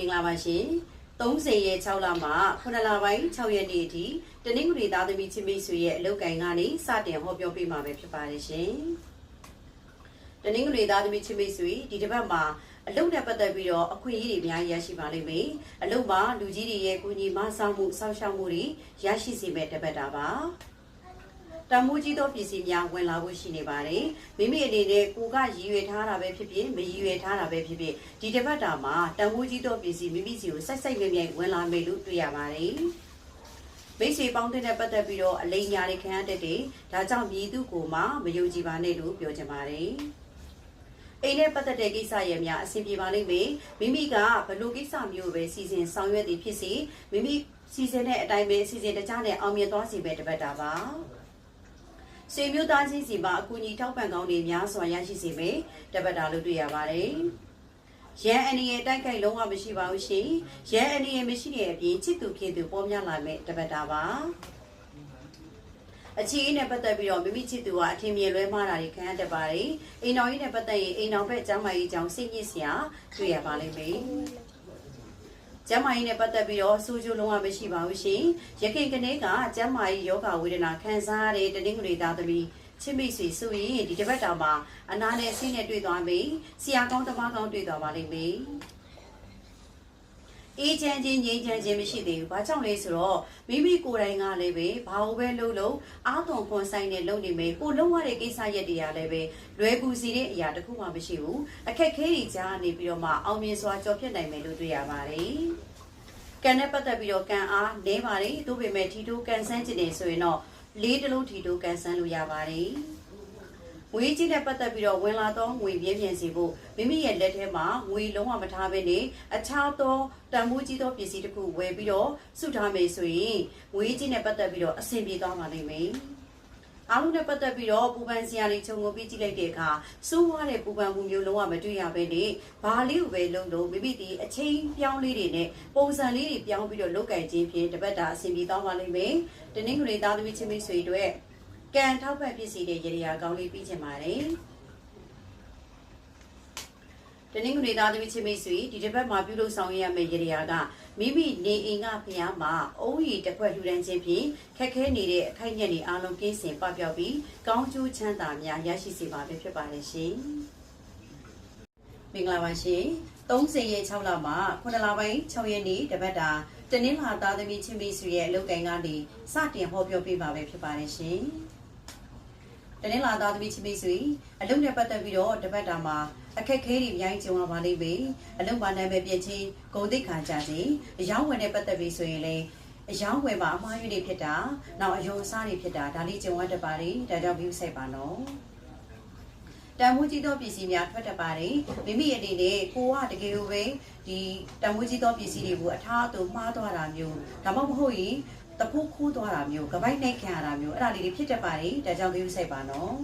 မင်္ဂလာပါရှင်30ရက်6လမှ9လပိုင်း6ရက်နေ့အထိတနင်္ဂနွေသားသမီးချင်းမိတ်ဆွေရဲ့အလုပ်ကိုင်ကနေစတင်ဟောပြောပေးမှာပဲဖြစ်ပါတယ်ရှင်တနင်္ဂနွေသားသမီးချင်းမိတ်ဆွေဒီတစ်ပတ်မှာအလုပ်နဲ့ပတ်သက်ပြီးတော့အခွင့်အရေးတွေအများကြီးရရှိပါလိမ့်မယ်အလုပ်မှာလူကြီးတွေရဲ့ကူညီမဆောင်မှုစောင့်ရှောက်မှုတွေရရှိစေမဲ့တစ်ပတ်တာပါ တမိုးကြီးသောပစ္စည်းများဝင်လာဖို့ရှိနေပါတယ်မိမိအနေနဲ့ကိုကရည်ရွယ်ထားတာပဲဖြစ်ဖြစ်မရည်ရွယ်ထားတာပဲဖြစ်ဖြစ်ဒီတစ်ပတ်တာမှာတမိုးကြီးသောပစ္စည်းမိမိစီကိုစိုက်စိုက်မြိုင်မြိုင်ဝင်လာမယ်လို့တွေ့ရပါတယ်မိတ်ဆွေပေါင်းတဲ့ပတ်သက်ပြီးတော့အလိမ်ညာတွေခံရတတ်တယ်ဒါကြောင့်မြည်သူကိုမှမယုံကြည်ပါနဲ့လို့ပြောချင်ပါတယ်အိမ်နဲ့ပတ်သက်တဲ့ကိစ္စရဲ့များအဆင်ပြေပါလိမ့်မယ်မိမိကဘလို့ကိစ္စမျိုးပဲစီစဉ်ဆောင်ရွက်သည်ဖြစ်စေမိမိစီစဉ်တဲ့အတိုင်းပဲစီစဉ်တခြားနဲ့အောင်မြင်သွားစီပဲတပတ်တာပါ စေမျိုးသားချင်းစီမှာအကူအညီထောက်ပံ့ကောင်းတွေများစွာရရှိစေမယ်တပတ်တာလို့တွေ့ရပါတယ်ရန်အနီရဲ့တိုက်ခိုက်လုံးဝမရှိပါဘူးရှင်ရန်အနီရဲ့မရှိတဲ့အပြင်ချစ်သူဖြစ်သူပေါ်များလာမယ်တပတ်တာပါအခြေအနေနဲ့ပတ်သက်ပြီးတော့မိမိချစ်သူကအထင်မြင်လွဲမှားတာတွေခံရတတ်ပါတယ်။အိမ်တော်ကြီးနဲ့ပတ်သက်ရင်အိမ်တော်ဘက်ကျမ်းမာရေးကြောင့်စိတ်ညစ်စရာတွေ့ရပါလိမ့်မယ်။ ကျမ်းမာရေးနဲ့ပတ်သက်ပြီးတော့စိုးကျိုးလုံးဝမရှိပါဘူးရှင်။ရခင်ကနေကကျမ်းမာရေးယောဂဝေဒနာခံစားရတဲ့တနင်္ဂနွေသားသမီးချစ်မိတ်ဆွေဆိုရင်ဒီတစ်ပတ်တောင်မှာအနာနဲ့ဆင်းနဲ့တွေ့သွားပြီ။ဆရာကောင်းတမကောင်းတွေ့သွားပါလိမ့်မယ်။ အေးချမ်းချင်းငြိမ်းချမ်းချင်းမရှိသေးဘူး။ဘာကြောင့်လဲဆိုတော့မိမိကိုယ်တိုင်ကလည်းပဲဘာလို့ပဲလုပ်လို့အားသွန်ခွန်ဆိုင်နဲ့လုပ်နေမယ်။ကိုလုံးဝတဲ့ကိစ္စရက်တွေကလည်းပဲလွယ်ကူစီတဲ့အရာတစ်ခုမှမရှိဘူး။အခက်ခဲတွေကြားနေပြီးတော့မှအောင်မြင်စွာကြော်ဖြတ်နိုင်မယ်လို့တွေ့ရပါတယ်။ကန်နဲ့ပတ်သက်ပြီးတော့ကန်အားနဲပါတယ်။သို့ပေမဲ့ထီတိုးကန်ဆန်းကျင်နေဆိုရင်တော့လေးတလုံးထီတိုးကန်ဆန်းလို့ရပါတယ်။ ငွေကြီးနဲ့ပတ်သက်ပြီးတော့ဝင်လာသောငွေပြင်းပြင်းစီဖို့မိမိရဲ့လက်ထဲမှာငွေလုံးဝမထားဘဲနဲ့အခြားသောတန်ဖိုးကြီးသောပစ္စည်းတစ်ခုဝယ်ပြီးတော့စုထားမယ်ဆိုရင်ငွေကြီးနဲ့ပတ်သက်ပြီးတော့အဆင်ပြေသွားပါလိမ့်မယ်။အားလုံးနဲ့ပတ်သက်ပြီးတော့ပူပန်စရာလေးခြုံငုံပြီးကြည့်လိုက်တဲ့အခါစိုးဝါတဲ့ပူပန်မှုမျိုးလုံးဝမတွေ့ရဘဲနဲ့ဘာလေးကိုပဲလုံးလုံးမိမိဒီအချိန်ပြောင်းလေးတွေနဲ့ပုံစံလေးတွေပြောင်းပြီးတော့လုတ်ကင်ခြင်းဖြင့်တပတ်တာအဆင်ပြေသွားပါလိမ့်မယ်။တနင်္ဂနွေသားသမီးချင်းမိတ်ဆွေတို့ ကံထောက်ပံ့ပစ္စည်းတွေရေရာကောင်းလေးပြီးချင်ပါတယ်တနင်္ဂနွေသားသမီးချင်းမိတ်ဆွေဒီတစ်ပတ်မှာပြုလုပ်ဆောင်ရမယ့်ရေရာကမိမိနေအိမ်ကဖျားမှာအုံးရီတစ်ခွက်လှူဒန်းခြင်းဖြင့်ခက်ခဲနေတဲ့အခိုက်အညက်တွေအားလုံးကင်းစင်ပပျောက်ပြီးကောင်းကျိုးချမ်းသာများရရှိစေပါမယ်ဖြစ်ပါတယ်ရှင်မင်္ဂလာပါရှင်30ရက်6လမှာ9လပိုင်း6ရက်နေ့တပတ်တာတနင်္လာသားသမီးချင်းမိတ်ဆွေရဲ့အလုပ်ကိုင်ကနေစတင်ဟောပြောပေးပါပဲဖြစ်ပါတယ်ရှင် တနင်္လာသားသမီးချင်းမိတ်ဆွေအလုပ်နဲ့ပတ်သက်ပြီးတော့တပတ်တာမှာအခက်ခဲတွေအများကြီးကြုံရပါလိမ့်မယ်အလုပ်မှာနာမည်ပြည့်ချင်းဂုံတိတ်ခါကြခြင်းအယောင်းဝင်နဲ့ပတ်သက်ပြီးဆိုရင်လည်းအယောင်းဝယ်မှာအမှားယွင်းတွေဖြစ်တာနောက်အယုံအစားတွေဖြစ်တာဒါလေးကြုံရတတ်ပါတယ်ဒါကြောင့် view ဆိုင်ပါနော်တန်မိုးကြီးသောပစ္စည်းများထွက်တတ်ပါတယ်မိမိအနေနဲ့ကိုကတကယ်ကိုပဲဒီတန်မိုးကြီးသောပစ္စည်းတွေကိုအထားအသွမှားသွားတာမျိုးဒါမှမဟုတ်ရင် တဖိုးခိုးသွားတာမျိုးကပိုက်နှိုက်ခံရတာမျိုးအဲ့ဒါလေးတွေဖြစ်တတ်ပါတယ်ဒါကြောင့် view ဆိုင်ပါနော်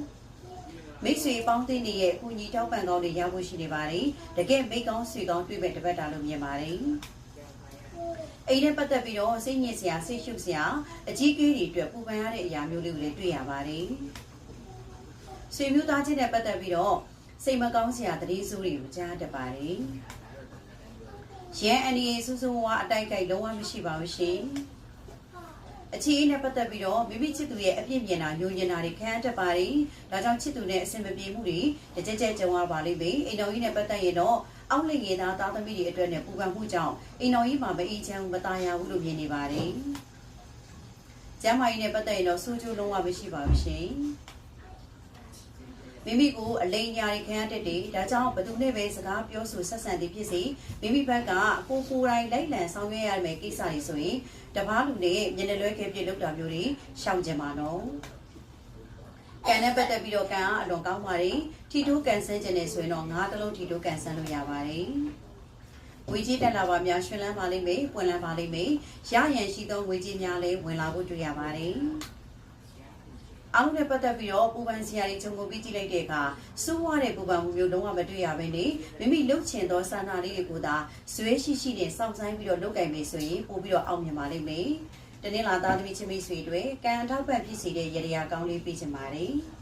မိတ်ဆွေပေါင်းသိနေရဲ့အကူအညီထောက်ပံ့ကောင်းတွေရဖို့ရှိနေပါတယ်တကယ်မိတ်ကောင်းဆွေကောင်းတွေ့မဲ့တပတ်တာလို့မြင်ပါတယ်အိမ်နဲ့ပတ်သက်ပြီးတော့စိတ်ညစ်စရာစိတ်ရှုပ်စရာအကြီးကြီးတွေအတွက်ပူပန်ရတဲ့အရာမျိုးလေးကိုလည်းတွေ့ရပါတယ်ဆွေမျိုးသားချင်းနဲ့ပတ်သက်ပြီးတော့စိတ်မကောင်းစရာတတိဆိုးတွေကိုကြားတတ်ပါတယ်ရန်အန်ဒီဆူဆူဝါအတိုက်ကြိုက်လုံးဝမရှိပါဘူးရှင် အခြေအနေနဲ့ပတ်သက်ပြီးတော့မိမိချစ်သူရဲ့အပြစ်မြင်တာညှို့ညင်တာတွေခံရတတ်ပါတယ်။ဒါကြောင့်ချစ်သူနဲ့အဆင်မပြေမှုတွေကြကြကြကြုံရပါလိမ့်မယ်။အိမ်တော်ကြီးနဲ့ပတ်သက်ရင်တော့အောက်လင်ရည်သားသားသမီးတွေအတွက်နဲ့ပူပန်မှုကြောင့်အိမ်တော်ကြီးမှာမအေးချမ်းမသားရဘူးလို့မြင်နေပါတယ်။ကျမ်းမာရေးနဲ့ပတ်သက်ရင်တော့စိုးကျိုးလုံးဝမရှိပါဘူးရှင်။ မိမိကိုအလိန်ညာတွေခံရတတ်တယ်ဒါကြောင့်ဘသူနဲ့ပဲစကားပြောဆိုဆက်ဆံသည်ဖြစ်စေမိမိဘက်ကကိုကိုယ်တိုင်လိုက်လံဆောင်ရွက်ရမယ့်ကိစ္စတွေဆိုရင်တပားလူတွေမျက်နှာလွဲခဲ့ပြလောက်တာမျိုးတွေရှောင်ကြပါနော်ကံနဲ့ပတ်သက်ပြီးတော့ကံကအလွန်ကောင်းပါတယ်ထီတိုးကန်ဆန်းခြင်းနဲ့ဆိုရင်တော့ငါးတလုံးထီတိုးကန်ဆန်းလို့ရပါတယ်ငွေကြီးတက်လာပါများရှင်လန်းပါလိမ့်မယ်ပွင့်လန်းပါလိမ့်မယ်ရရန်ရှိသောငွေကြီးများလည်းဝင်လာဖို့တွေ့ရပါတယ် အောင်နဲ့ပတ်သက်ပြီးတော့ပူပန်စရာတွေခြုံငုံပြီးကြည့်လိုက်တဲ့အခါစိုးဝါတဲ့ပူပန်မှုမျိုးလုံးဝမတွေ့ရဘဲနဲ့မိမိလှုပ်ချင်သောစာနာလေးတွေကိုသာဇွဲရှိရှိနဲ့စောင့်ဆိုင်ပြီးတော့လုပ်ကင်မယ်ဆိုရင်ပို့ပြီးတော့အောင်မြင်ပါလိမ့်မယ်။တနင်္လာသားသမီးချင်းမိတ်ဆွေတွေကံအထောက်ပံ့ဖြစ်စေတဲ့ရရကောင်းလေးပေးချင်ပါတယ်။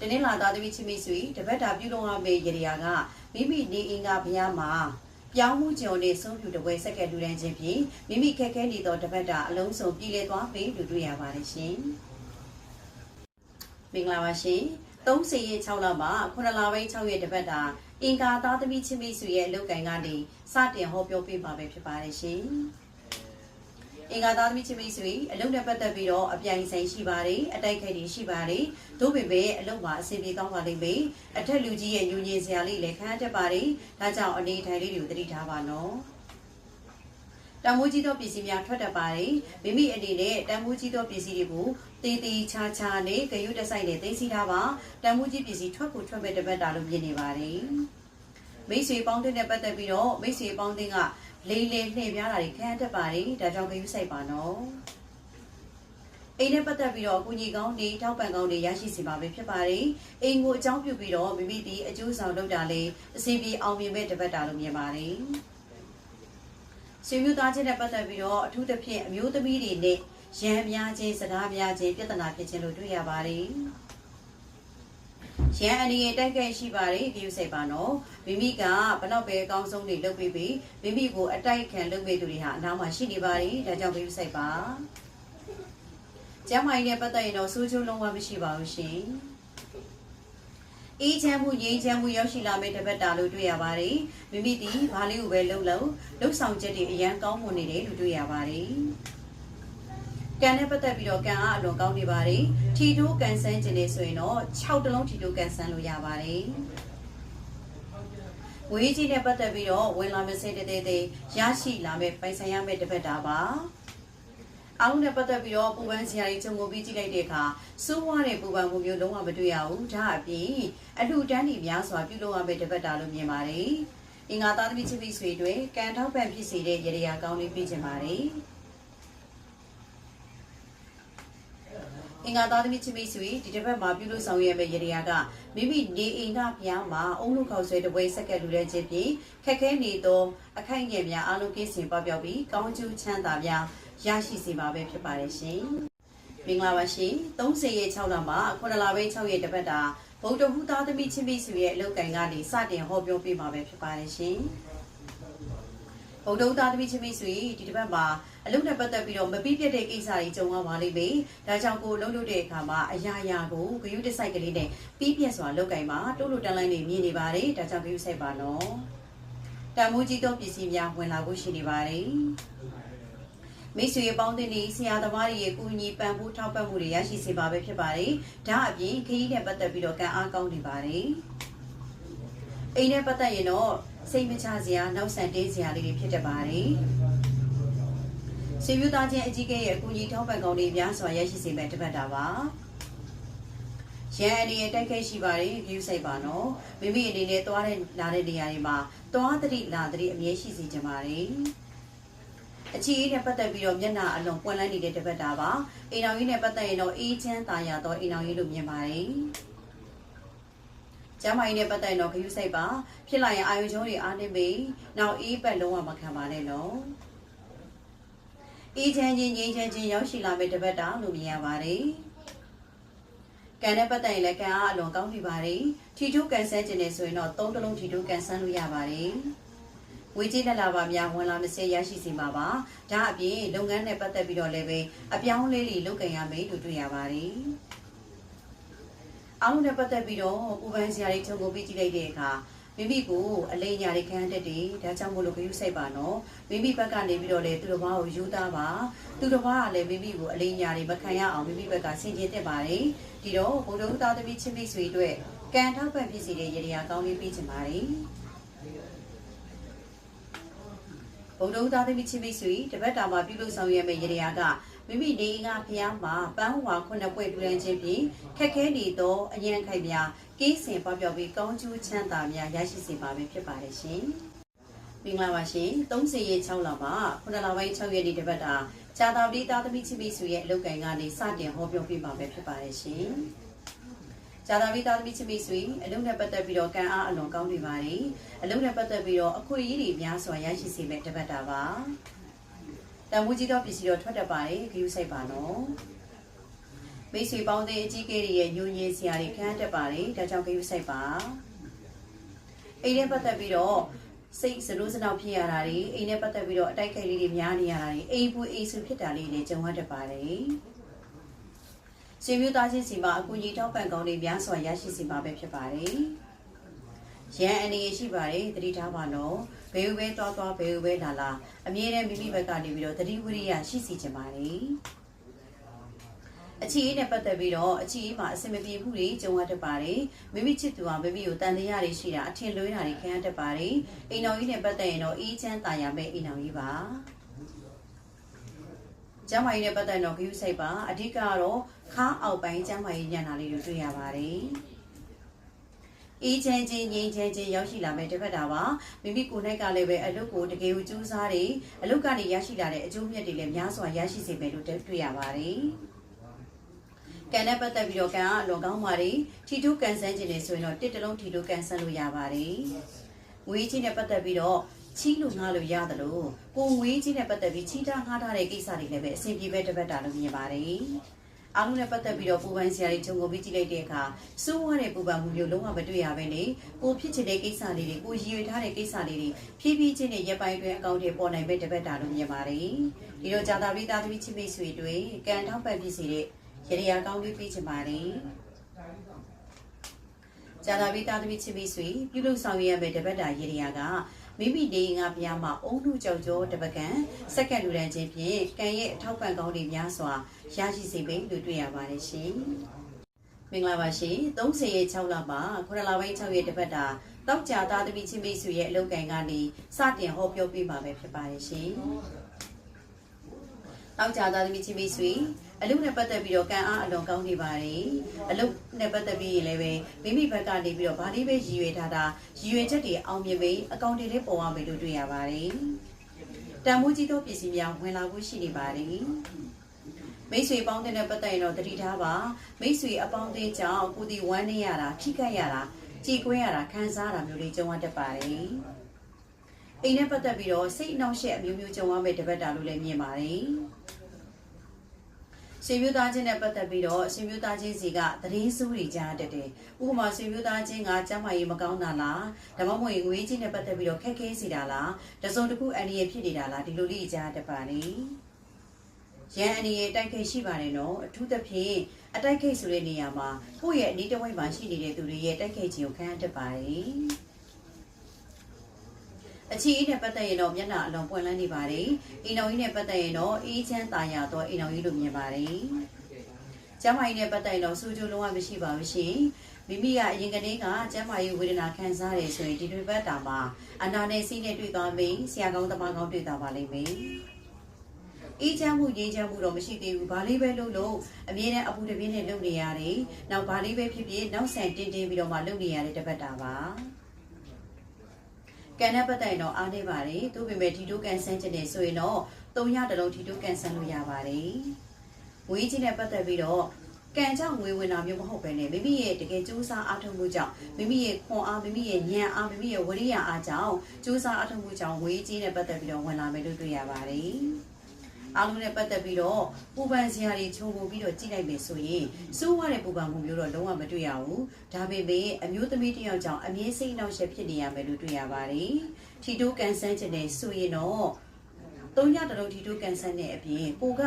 တနင်္လာသားသမီးချင်းမိတ်ဆွေတပတ်တာပြုလုပ်ရမယ့်ရေရာကမိမိနေအင်္ဂါဘုရားမှာ ပြောင်းမှုကြုံနဲ့ဆုံးဖြူတပွဲဆက်ကလူတန်းချင်းဖြင့်မိမိခက်ခဲနေသောတပတ်တာအလုံးစုံပြည်လဲသွားပြီလို့တွေ့ရပါတယ်ရှင်မင်္ဂလာပါရှင်30ရက်6လမှာ9လပိုင်း6ရက်တပတ်တာအင်္ဂါသားသမီးချင်းမိတ်ဆွေရဲ့အလုပ်ကိုင်ကနေစတင်ဟောပြောပေးပါပဲဖြစ်ပါတယ်ရှင် အင်္ဂါသားသမီးချင်းမိတ်ဆွေအလုပ်နဲ့ပတ်သက်ပြီးတော့အပြိုင်ဆိုင်ရှိပါတယ်အတိုက်ခိုက်တွေရှိပါတယ်သို့ပေမဲ့အလုပ်မှာအဆင်ပြေကောင်းပါလိမ့်မယ်အထက်လူကြီးရဲ့ညူညင်စရာလေးလည်းခံရတတ်ပါတယ်ဒါကြောင့်အနေထိုင်လေးတွေကိုသတိထားပါနော်တမိုးကြီးသောပစ္စည်းများထွက်တတ်ပါတယ်မိမိအနေနဲ့တမိုးကြီးသောပစ္စည်းတွေကိုတည်တည်ချာချာနဲ့ဂရုတစိုက်နဲ့သိသိထားပါတမိုးကြီးပစ္စည်းထွက်ကိုထွက်မဲ့တပတ်တာလို့မြင်နေပါတယ်မိတ်ဆွေပေါင်းတဲ့နဲ့ပတ်သက်ပြီးတော့မိတ်ဆွေပေါင်းတဲ့က လေးလေးနှိမ့်ပြားတာတွေခံရတတ်ပါတယ်ဒါကြောင့်ဂရုစိုက်ပါနော်အိမ်နဲ့ပတ်သက်ပြီးတော့အကူအညီကောင်းတွေထောက်ပံ့ကောင်းတွေရရှိစေပါပဲဖြစ်ပါတယ်။အိမ်ကိုအကြောင်းပြုပြီးတော့မိမိဒီအကျိုးဆောင်လုပ်တာလေအစီအပြေအောင်မြင်မဲ့တပတ်တာလို့မြင်ပါတယ်။ဆွေမျိုးသားချင်းနဲ့ပတ်သက်ပြီးတော့အထူးသဖြင့်အမျိုးသမီးတွေနဲ့ရန်များခြင်းစကားများခြင်းပြဿနာဖြစ်ခြင်းလို့တွေ့ရပါတယ်။ ရန်အနေနဲ့တိုက်ခိုက်ရှိပါတယ်ကြည့်စိတ်ပါနော်မိမိကဘလောက်ပဲအကောင်းဆုံးတွေလုပ်ပြီးပြီမိမိကိုအတိုက်ခံလုပ်ပေးသူတွေဟာအနောက်မှာရှိနေပါတယ်ဒါကြောင့်ကြည့်စိတ်ပါကျမ်းမာရေးနဲ့ပတ်သက်ရင်တော့စိုးချိုးလုံးဝမရှိပါဘူးရှင်အေးချမ်းမှုငြိမ်းချမ်းမှုရောက်ရှိလာမယ့်တပတ်တာလို့တွေ့ရပါတယ်မိမိဒီဘာလေးကိုပဲလှုပ်လှုပ်လှုပ်ဆောင်ချက်တွေအရန်ကောင်းမွန်နေတယ်လို့တွေ့ရပါတယ် ကံနဲ့ပတ်သက်ပြီးတော့ကံအားအလွန်ကောင်းနေပါတယ်ထီတိုးကန်ဆန်းခြင်းနေဆိုရင်တော့6တလုံးထီတိုးကန်ဆန်းလို့ရပါတယ်ဝေးကြီးနဲ့ပတ်သက်ပြီးတော့ဝင်လာမယ့်စိတ်တည်းတည်းရရှိလာမယ့်ပိုင်ဆိုင်ရမယ့်တပတ်တာပါအားလုံးနဲ့ပတ်သက်ပြီးတော့ပူပန်းစရာတွေခြုံငုံပြီးကြည့်လိုက်တဲ့အခါစိုးဝါးတဲ့ပူပန်းမှုမျိုးလုံးဝမတွေ့ရဘူးဒါအပြင်အလှတန်းတွေများစွာပြုလုပ်ရမယ့်တပတ်တာလို့မြင်ပါတယ်အင်္ဂါသားသမီးချစ်ပြီးဆွေတွေကံထောက်ပံ့ဖြစ်စေတဲ့ရေရာကောင်းလေးပြချင်ပါတယ် အင်္ဂါသားသမီးချင်းမိတ်ဆွေဒီတစ်ပတ်မှာပြုလို့ဆောင်ရွက်မဲ့ရေရာကမိမိနေအိမ်ကဘုရားမှာအုံလို့ခေါက်ဆွဲတပွဲစက္ကက်လူတဲ့ချင်းဖြင့်ခက်ခဲနေသောအခိုက်အငယ်များအလုံးကင်းစင်ပပျောက်ပြီးကောင်းကျိုးချမ်းသာများရရှိစေပါပဲဖြစ်ပါတယ်ရှင်မင်္ဂလာပါရှင်30ရက်6လမှာ9လပိုင်း6ရက်တပတ်တာဗုဒ္ဓဟူသားသမီးချင်းမိတ်ဆွေရဲ့အလုပ်ကိုင်ကနေစတင်ဟောပြောပေးမှာပဲဖြစ်ပါတယ်ရှင်ဗုဒ္ဓဦးသားသမီးချင်းမိတ်ဆွေဒီတစ်ပတ်မှာ အလုပ်နဲ့ပတ်သက်ပြီးတော့မပြီးပြတ်တဲ့ကိစ္စတွေကြုံရပါလိမ့်မယ်။ဒါကြောင့်ကိုလုံးလို့တဲ့အခါမှာအရာရာကိုဂယုတစိုက်ကလေးနဲ့ပြီးပြတ်စွာလုပ်ကင်ပါတိုးလို့တန်းလိုင်းနေမြင်နေပါတယ်။ဒါကြောင့်ဂယုစိုက်ပါနော်။တန်မိုးကြီးသောပစ္စည်းများဝင်လာဖို့ရှိနေပါတယ်။မိတ်ဆွေပေါင်းတဲ့နေဆရာသမားတွေရဲ့ကူညီပံ့ပိုးထောက်ပံ့မှုတွေရရှိစေပါပဲဖြစ်ပါတယ်။ဒါအပြင်ခရီးနဲ့ပတ်သက်ပြီးတော့ကံအားကောင်းနေပါတယ်။အိမ်နဲ့ပတ်သက်ရင်တော့စိတ်မချစရာနောက်ဆန်တင်းစရာလေးတွေဖြစ်တတ်ပါတယ်။ ဆွေမျိုးသားချင်းအကြီးကဲရဲ့အကူအညီထောက်ပံ့ကောင်းတွေများစွာရရှိစေမဲ့တပတ်တာပါ။ရန်အနေနဲ့တိုက်ခိုက်ရှိပါတယ်ဂရုစိုက်ပါနော်။မိမိအနေနဲ့သွားတဲ့လာတဲ့နေရာတွေမှာသွားသတိလာသတိအမြဲရှိစေချင်ပါတယ်။အချီအေးနဲ့ပတ်သက်ပြီးတော့မျက်နှာအလွန်ပွင့်လန်းနေတဲ့တပတ်တာပါ။အိမ်တော်ကြီးနဲ့ပတ်သက်ရင်တော့အေးချမ်းသာယာသောအိမ်တော်ကြီးလို့မြင်ပါတယ်။ကျမ်းမာရေးနဲ့ပတ်သက်ရင်တော့ဂရုစိုက်ပါဖြစ်လာရင်အာယုံကျုံးတွေအားနေပြီနောက်အေးပတ်လုံးဝမခံပါနဲ့နော် အေးချမ်းခြင်းငြိမ်းချမ်းခြင်းရောက်ရှိလာမယ့်တပတ်တာလို့မြင်ရပါတယ်ကံနဲ့ပတ်သက်ရင်လည်းကံအားအလွန်ကောင်းနေပါတယ်ထီထိုးကန်ဆန်းခြင်းနဲ့ဆိုရင်တော့သုံးတလုံးထီထိုးကန်ဆန်းလို့ရပါတယ်ဝေကြီးလက်လာပါများဝင်လာမစဲရရှိစီမှာပါဒါအပြင်လုပ်ငန်းနဲ့ပတ်သက်ပြီးတော့လည်းပဲအပြောင်းလဲတွေလုပ်ကင်ရမယ်လို့တွေ့ရပါတယ်အားလုံးနဲ့ပတ်သက်ပြီးတော့ပူပန်းစရာတွေခြုံငုံပြီးကြည့်လိုက်တဲ့အခါ မိမိကိုအလိညာတွေခံတတ်တယ်ဒါကြောင့်မို့လို့ဂရုစိုက်ပါနော်မိမိဘက်ကနေပြီးတော့လေသူတော်ဘာကိုယူသားပါသူတော်ဘာကလည်းမိမိကိုအလိညာတွေမခံရအောင်မိမိဘက်ကဆင်ခြင်တက်ပါတယ်ဒီတော့ဘုဒ္ဓဦးသားသမီးချင်းမိတ်ဆွေတို့ကံထောက်ပံ့ဖြစ်စီတဲ့ရေရာကောင်းလေးပေးချင်ပါတယ် ဗုဒ္ဓဦးသားသမီးချင်းမိတ်ဆွေတပတ်တာမှာပြုလုပ်ဆောင်ရမယ့်ရေရာကမိမိနေငါဖျားမှာပန်းဝါခုနှစ်ပွဲပြုလန်းခြင်းဖြင့်ခက်ခဲနေသောအရန်ခိုက်များကင်းစင်ပေါပြောက်ပြီးကောင်းကျိုးချမ်းသာများရရှိစေပါမယ်ဖြစ်ပါတယ်ရှင်။မင်္ဂလာပါရှင်။30ရက်6လမှာခုနလပိုင်း6ရက်နေ့တပတ်တာဂျာတာပတိသားသမီးချစ်ပြီးဆိုရဲ့အလုပ်ကိုင်ကနေစတင်ဟောပြောပြပါမယ်ဖြစ်ပါတယ်ရှင်။ ဂျာတာပတိသားသမီးချစ်ပြီးဆိုအလုပ်နဲ့ပတ်သက်ပြီးတော့ကံအားအလွန်ကောင်းနေပါတယ်။အလုပ်နဲ့ပတ်သက်ပြီးတော့အခွင့်အရေးတွေများစွာရရှိစေမယ့်တပတ်တာပါ။တန်ဖိုးကြီးသောပစ္စည်းတော့ထွက်တတ်ပါတယ်ဂရုစိုက်ပါနော်မိတ်ဆွေပေါင်းတဲ့အကြီးအကဲတွေရဲ့ညွှန်ရည်စရာတွေခံတတ်ပါတယ်ဒါကြောင့်ကိစ္စဆိုင်ပါအိမ်နဲ့ပတ်သက်ပြီးတော့စိတ်စလို့စနောက်ဖြစ်ရတာတွေအိမ်နဲ့ပတ်သက်ပြီးတော့အတိုက်ခိုက်လေးတွေများနေရတာတွေအိမ်ပူအိမ်ဆူဖြစ်တာလေးတွေလည်းကြုံရတတ်ပါတယ် ဆွေမျိုးသားချင်းစီမှာအကူကြီးထောက်ပံ့ကောင်းတွေများစွာရရှိစီမှာပဲဖြစ်ပါတယ်ရန်အနေရရှိပါတယ်တတိထားပါနော်ဘယ်လိုပဲသွားသွားဘယ်လိုပဲလာလာအမြဲတမ်းမိမိဘက်ကနေပြီးတော့တတိဝိရိယရှိစီချင်ပါတယ်အချီအေးနဲ့ပတ်သက်ပြီးတော့အချီအေးမှာအစင်မပြေမှုတွေကြုံရတတ်ပါတယ်မိမိချစ်သူဟာမိမိကိုတန်တရားတွေရှိတာအထင်လွဲတာတွေခံရတတ်ပါတယ်အိမ်တော်ကြီးနဲ့ပတ်သက်ရင်တော့အေးချမ်းသာရမယ့်အိမ်တော်ကြီးပါ ကျမ်းမာရေးနဲ့ပတ်သက်တော့ဂရုစိုက်ပါအဓိကကတော့ခါအောက်ပိုင်းကျမ်းမာရေးညံ့တာလေးတွေတွေ့ရပါတယ်အေးချမ်းချင်းငြိမ်းချမ်းချင်းရောက်ရှိလာမယ့်တစ်ဖက်တာပါမိမိကိုယ်၌ကလည်းပဲအလုပ်ကိုတကယ်ကိုကြိုးစားတယ်အလုပ်ကနေရရှိလာတဲ့အကျိုးမြတ်တွေလည်းများစွာရရှိစေမယ်လို့တွေ့ရပါတယ်ကံနဲ့ပတ်သက်ပြီးတော့ကံကအလွန်ကောင်းပါတယ်ထီတိုးကန်ဆန်းခြင်းတွေဆိုရင်တော့တစ်တလုံးထီတိုးကန်ဆန်းလို့ရပါတယ်ငွေကြီးနဲ့ပတ်သက်ပြီးတော့ ချီးလို့ငှားလို့ရတယ်လို့ကိုငွေကြီးနဲ့ပတ်သက်ပြီးချီးတားငှားထားတဲ့ကိစ္စတွေလည်းပဲအဆင်ပြေပဲတစ်ပတ်တာလို့မြင်ပါတယ်အားလုံးနဲ့ပတ်သက်ပြီးတော့ပူပန်စရာတွေခြုံငုံပြီးကြည့်လိုက်တဲ့အခါစိုးဝါတဲ့ပူပန်မှုမျိုးလုံးဝမတွေ့ရဘဲနဲ့ကိုဖြစ်ချင်တဲ့ကိစ္စလေးတွေကိုရည်ရွယ်ထားတဲ့ကိစ္စလေးတွေဖြည်းဖြည်းချင်းနဲ့ရပ်ပိုင်းတွင်အကောင့်တွေပေါ်နိုင်ပဲတစ်ပတ်တာလို့မြင်ပါတယ်ဒီတော့ဂျာတာပရိသတ်သမီးချင်းမိတ်ဆွေတွေကံထောက်ပံ့ဖြစ်စေတဲ့ရရကောင်းလေးပေးချင်ပါတယ်ဂျာတာပရိသတ်သမီးချင်းမိတ်ဆွေပြုလုပ်ဆောင်ရမယ့်တစ်ပတ်တာရရက မိမိနေငါပြားမှာအုံလူကြောက်ကြောတပကံစက္ကန့်လူတန်းချင်းဖြင့်ကံရဲ့အထောက်ပံ့ကောင်းတွေများစွာရရှိစေပေလို့တွေ့ရပါတယ်ရှင်မင်္ဂလာပါရှင်30ရက်6လမှာ9လပိုင်း6ရက်တပတ်တာတောက်ကြသားသမီးချင်းမိတ်ဆွေရဲ့အလုပ်ကံကနေစတင်ဟောပြောပေးမှာပဲဖြစ်ပါတယ်ရှင်တောက်ကြသားသမီးချင်းမိတ်ဆွေ အလုပ်နဲ့ပတ်သက်ပြီးတော့ကံအားအလွန်ကောင်းနေပါတယ်အလုပ်နဲ့ပတ်သက်ပြီးရင်လည်းပဲမိမိဘက်ကနေပြီးတော့ဗာလေးပဲရည်ရွယ်ထားတာရည်ရွယ်ချက်တွေအောင်မြင်ပြီးအကောင့်တွေလေးပေါ်အောင်မယ်လို့တွေ့ရပါတယ်တန်မိုးကြီးသောပစ္စည်းများဝင်လာဖို့ရှိနေပါတယ်မိတ်ဆွေပေါင်းတဲ့ပတ်သက်ရင်တော့တတိထားပါမိတ်ဆွေအပေါင်းအသင်းကြောင့်ကိုဒီဝမ်းနေရတာထိခိုက်ရတာကြည်ကွဲရတာခံစားရတာမျိုးလေးကြုံရတတ်ပါတယ်အိမ်နဲ့ပတ်သက်ပြီးတော့စိတ်အနှောင့်အယှက်အမျိုးမျိုးကြုံရမယ့်တပတ်တာလို့လည်းမြင်ပါတယ် ဆွေမျိုးသားချင်းနဲ့ပတ်သက်ပြီးတော့ဆွေမျိုးသားချင်းစီကသတင်းစိုးတွေကြားတတ်တယ်။ဥပမာဆွေမျိုးသားချင်းကကျမ်းမာရေးမကောင်းတာလား။ဒါမှမဟုတ်ငွေချင်းနဲ့ပတ်သက်ပြီးတော့ခက်ခဲစီတာလား။တစုံတစ်ခုအန္တရာယ်ဖြစ်နေတာလားဒီလိုလေးကြားတတ်ပါလေ။ရန်အန္တရာယ်တိုက်ခိုက်ရှိပါတယ်နော်။အထူးသဖြင့်အတိုက်ခိုက်ဆိုတဲ့နေရာမှာကိုယ့်ရဲ့အနီးတစ်ဝိုက်မှာရှိနေတဲ့သူတွေရဲ့တိုက်ခိုက်ခြင်းကိုခံရတတ်ပါတယ်။ အချီအေးနဲ့ပတ်သက်ရင်တော့မျက်နှာအလုံးပွင့်လန်းနေပါတယ်။အိမ်တော်ကြီးနဲ့ပတ်သက်ရင်တော့အေးချမ်းသာယာသောအိမ်တော်ကြီးလို့မြင်ပါတယ်။ကျမ်းမာရေးနဲ့ပတ်သက်ရင်တော့စူးကျိုးလုံးဝမရှိပါဘူးရှင်။မိမိကအရင်ကတည်းကကျမ်းမာရေးဝေဒနာခံစားရဆိုရင်ဒီတွေဘက်တာမှာအနာနဲ့စိနဲ့တွေ့သွားပြီးဆရာကောင်းသမားကောင်းတွေ့သွားပါလိမ့်မယ်။အေးချမ်းမှုရေးချမ်းမှုတော့မရှိသေးဘူး။ဘာလေးပဲလုပ်လို့အမြဲတမ်းအပူတပြင်းနဲ့လုပ်နေရတယ်။နောက်ဘာလေးပဲဖြစ်ဖြစ်နောက်ဆန်တင်းတင်းပြီးတော့မှလုပ်နေရတဲ့တစ်ပတ်တာပါ။ ကန်တဲ့ပတ်တိုင်တော့အားနေပါတယ်။သူ့ပေမဲ့ဒီတိုးကန်ဆန်းခြင်းနဲ့ဆိုရင်တော့၃ရတလုံးဒီတိုးကန်ဆန်းလို့ရပါတယ်။ငွေကြီးနဲ့ပတ်သက်ပြီးတော့ကံကြောင့်ငွေဝင်တာမျိုးမဟုတ်ပဲねမိမိရဲ့တကယ်ကြိုးစားအားထုတ်မှုကြောင့်မိမိရဲ့ခွန်အားမိမိရဲ့ဉာဏ်အားမိမိရဲ့ဝရိယအားကြောင့်ကြိုးစားအားထုတ်မှုကြောင့်ငွေကြီးနဲ့ပတ်သက်ပြီးတော့ဝင်လာမယ်လို့တွေ့ရပါတယ်။ အားလုံးနဲ့ပတ်သက်ပြီးတော့ပူပန်စရာတွေခြုံငုံပြီးတော့ကြည့်လိုက်မယ်ဆိုရင်စိုးဝါတဲ့ပူပန်မှုမျိုးတော့လုံးဝမတွေ့ရဘူး။ဒါပေမဲ့အမျိုးသမီးတစ်ယောက်ကြောင့်အမြင့်စိတ်နှောက်ယှက်ဖြစ်နေရမယ်လို့တွေ့ရပါတယ်။ထီတိုးကန်ဆန်းခြင်းနဲ့ဆိုရင်တော့သုံးရတလုံးထီတိုးကန်ဆန်းတဲ့အပြင်ကိုက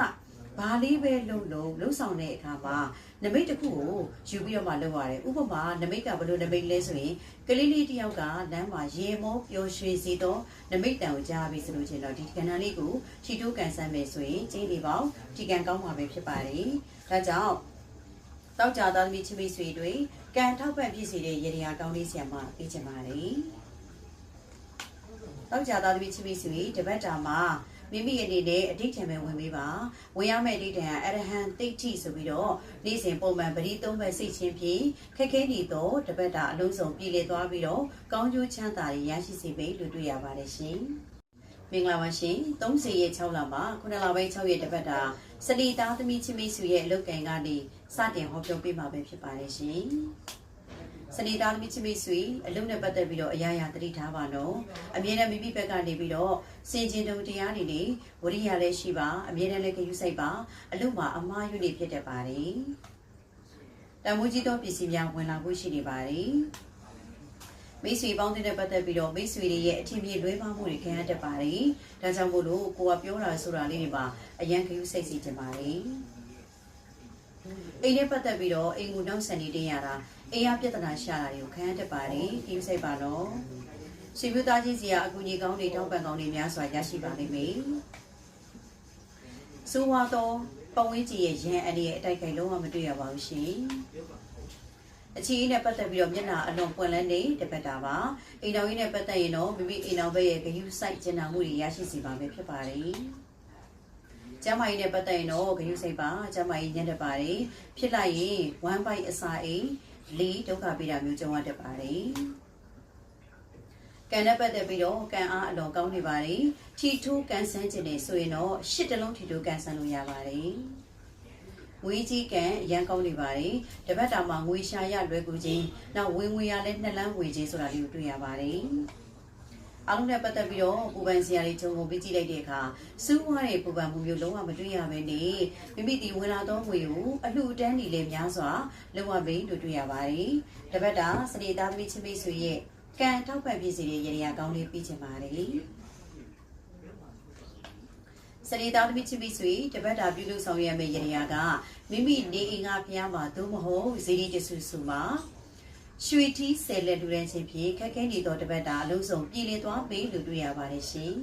ဘာလေးပဲလုံလုံလှုပ်ဆောင်တဲ့အခါမှာနမိတ်တစ်ခုကိုယူပြီးတော့မှလုပ်ရတယ်ဥပမာနမိတ်ကဘယ်လိုနမိတ်လဲဆိုရင်ကလေးလေးတစ်ယောက်ကလမ်းမှာရေမောပျော်ရွှင်စေသောနမိတ်တန်ကိုကြားပြီးဆိုလို့ချင်းတော့ဒီကဏ္ဍလေးကိုချီတိုးကန်ဆန်းမယ်ဆိုရင်ကျင်းလေးပေါင်းဒီကံကောင်းမှာပဲဖြစ်ပါတယ်ဒါကြောင့်တောက်ကြသားသမီးချစ်မိတ်ဆွေတွေကံထောက်ပံ့ဖြစ်စေတဲ့ရေရာကောင်းလေးဆရာမပေးချင်ပါတယ်တောက်ကြသားသမီးချစ်မိတ်ဆွေတပတ်တာမှာ မိမိအနေနဲ့အဋိဌံပဲဝင်ပေးပါဝင်ရမယ့်အဋိဌံအရဟံတိတ်ထိဆိုပြီးတော့နေ့စဉ်ပုံမှန်ပရိသုံးဘက်စိတ်ချင်းဖြင့်ခက်ခဲနေတော့တပတ်တာအလုံးစုံပြည်လေသွားပြီးတော့ကောင်းကျိုးချမ်းသာရရှိစေပေလို့တွေ့ရပါတယ်ရှင်မင်္ဂလာပါရှင်30ရက်6လမှာ9လပိုင်း6ရက်တပတ်တာစလီသားသမီးချင်းမိတ်ဆွေရဲ့အလုပ်ကံကနေစတင်ဟောပြောပေးမှာပဲဖြစ်ပါတယ်ရှင် စနေသားသမီးချစ်မိတ်ဆွေအလုံးနဲ့ပတ်သက်ပြီးတော့အရာရာသတိထားပါနော်အမြဲတမ်းမိမိဘက်ကနေပြီးတော့စင်ကျင်တုံတရားတွေနေဝရိယလည်းရှိပါအမြဲတမ်းလည်းကြယူဆိုင်ပါအလုံးမှာအမှားယွင်းနေဖြစ်တတ်ပါတယ်တန်မိုးကြီးသောပစ္စည်းများဝင်လာဖို့ရှိနေပါတယ်မိတ်ဆွေပေါင်းတဲ့ပတ်သက်ပြီးတော့မိတ်ဆွေတွေရဲ့အထင်မြင်လွဲမှားမှုတွေခံရတတ်ပါတယ်ဒါကြောင့်မို့လို့ကိုကပြောတာဆိုတာလေးတွေမှာအရန်ခရူးစိတ်စီတင်ပါတယ်အိမ်နဲ့ပတ်သက်ပြီးတော့အိမ်ကိုနောက်ဆန်နေတင်ရတာ အိမ်ရပြဿနာရှာတာတွေကိုခံရတတ်ပါတယ်ခရူးစိတ်ပါတော့ရှင်ပြသားချင်းစီကအကူကြီးကောင်းတွေတောင်းပန်ကောင်းတွေများစွာရရှိပါလိမ့်မယ်ဆိုးဝါးသောပဝင်းကြီးရဲ့ရန်အနေရဲ့အတိုက်ခိုက်လုံးဝမတွေ့ရပါဘူးရှင်အချီးနဲ့ပတ်သက်ပြီးတော့မျက်နှာအလွန်ပွင့်လန်းနေတပတ်တာပါအိမ်တော်ကြီးနဲ့ပတ်သက်ရင်တော့မိမိအိမ်တော်ဘက်ရဲ့ဂယုစိုက်ကျင်နာမှုတွေရရှိစီပါမယ်ဖြစ်ပါတယ်ကျမ်းမာရေးနဲ့ပတ်သက်ရင်တော့ဂယုစိတ်ပါကျမ်းမာရေးညံ့တပါတယ်ဖြစ်လိုက်ရင်1 byte အစာအိမ် ၄ဒုက္ခပေးတာမျိုးကြုံရတတ်ပါတယ်ကန်နဲ့ပတ်သက်ပြီးတော့ကန်အားအတော်ကောင်းနေပါတယ်ထီထိုးကန်ဆန်းခြင်းနေဆိုရင်တော့ရှစ်တလုံးထီထိုးကန်ဆန်းလို့ရပါတယ်ငွေကြီးကန်အရန်ကောင်းနေပါတယ်တပတ်တာမှာငွေရှာရလွယ်ကူခြင်းနောက်ဝင်ငွေရလဲနှစ်လန်းငွေခြင်းဆိုတာလေးကိုတွေ့ရပါတယ် အားလုံးနဲ့ပတ်သက်ပြီးတော့ပူပန်စရာတွေဂျုံကိုပြကြည့်လိုက်တဲ့အခါစူးဝါးတဲ့ပူပန်မှုမျိုးလုံးဝမတွေ့ရဘဲနဲ့မိမိဒီဝင်လာသောငွေကိုအလှူအတန်းနေလေများစွာလုံဝမေးလို့တွေ့ရပါတယ်တပတ်တာစနေသားသမီးချင်းမိတ်ဆွေရဲ့ကံထောက်ပံ့ပြည့်စီတဲ့ရေရာကောင်းလေးပြီးချင်ပါတယ်စနေသားသမီးချင်းမိတ်ဆွေတပတ်တာပြုလုပ်ဆောင်ရမယ့်ရေရာကမိမိနေအိမ်ကဖျားမှာသို့မဟုတ်ဇီဒီတဆူဆူမှာ ရွှေတီးဆယ်လက်လူတန်းချင်းဖြင့်ခက်ခဲနေသောတပတ်တာအလုံးစုံပြည်လည်သွားပေးလို့တွေ့ရပါတယ်ရှင်